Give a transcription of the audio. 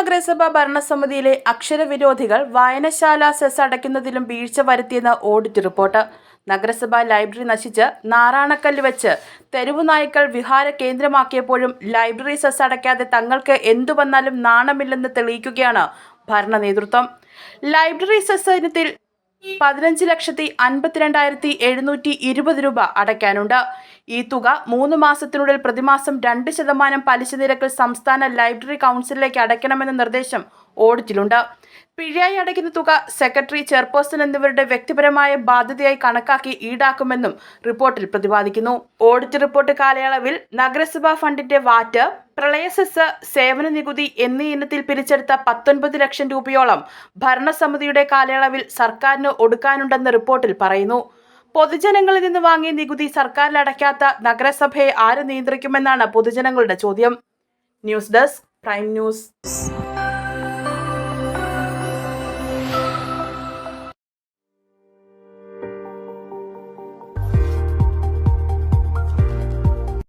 നഗരസഭ ഭരണസമിതിയിലെ അക്ഷരവിരോധികൾ വായനശാല സെസ് അടയ്ക്കുന്നതിലും വീഴ്ച വരുത്തിയെന്ന് ഓഡിറ്റ് റിപ്പോർട്ട്. നഗരസഭ ലൈബ്രറി നശിച്ച് നാറാണക്കല്ല് വെച്ച് തെരുവു നായ്ക്കൾ വിഹാര കേന്ദ്രമാക്കിയപ്പോഴും ലൈബ്രറി സെസ് അടയ്ക്കാതെ തങ്ങൾക്ക് എന്തു വന്നാലും നാണമില്ലെന്ന് തെളിയിക്കുകയാണ് ഭരണ നേതൃത്വം. ലൈബ്രറി സെസ് ഇനത്തിൽ പതിനഞ്ച് ലക്ഷത്തി അൻപത്തിരണ്ടായിരത്തി എഴുന്നൂറ്റി ഇരുപത് രൂപ അടയ്ക്കാനുണ്ട്. ഈ തുക മൂന്ന് മാസത്തിനുള്ളിൽ പ്രതിമാസം രണ്ട് ശതമാനം പലിശ നിരക്കിൽ സംസ്ഥാന ലൈബ്രറി കൗൺസിലിലേക്ക് അടയ്ക്കണമെന്ന നിർദ്ദേശം ഓഡിറ്റിലുണ്ട്. പിഴയായി അടയ്ക്കുന്ന തുക സെക്രട്ടറി ചെയർപേഴ്സൺ എന്നിവരുടെ വ്യക്തിപരമായ ബാധ്യതയായി കണക്കാക്കി ഈടാക്കുമെന്നും റിപ്പോർട്ടിൽ പ്രതിപാദിക്കുന്നു. ഓഡിറ്റ് റിപ്പോർട്ട് കാലയളവിൽ നഗരസഭാ ഫണ്ടിന്റെ വാറ്റ് പ്രളയ സെസ് സേവന നികുതി എന്നീ ഇനത്തിൽ പിരിച്ചെടുത്ത പത്തൊൻപത് ലക്ഷം രൂപയോളം ഭരണസമിതിയുടെ കാലയളവിൽ സർക്കാരിന് ഒടുക്കാനുണ്ടെന്ന് റിപ്പോർട്ടിൽ പറയുന്നു. പൊതുജനങ്ങളിൽ നിന്ന് വാങ്ങിയ നികുതി സർക്കാരിൽ അടയ്ക്കാത്ത നഗരസഭയെ ആര് നിയന്ത്രിക്കുമെന്നാണ് പൊതുജനങ്ങളുടെ ചോദ്യം. News desk prime news.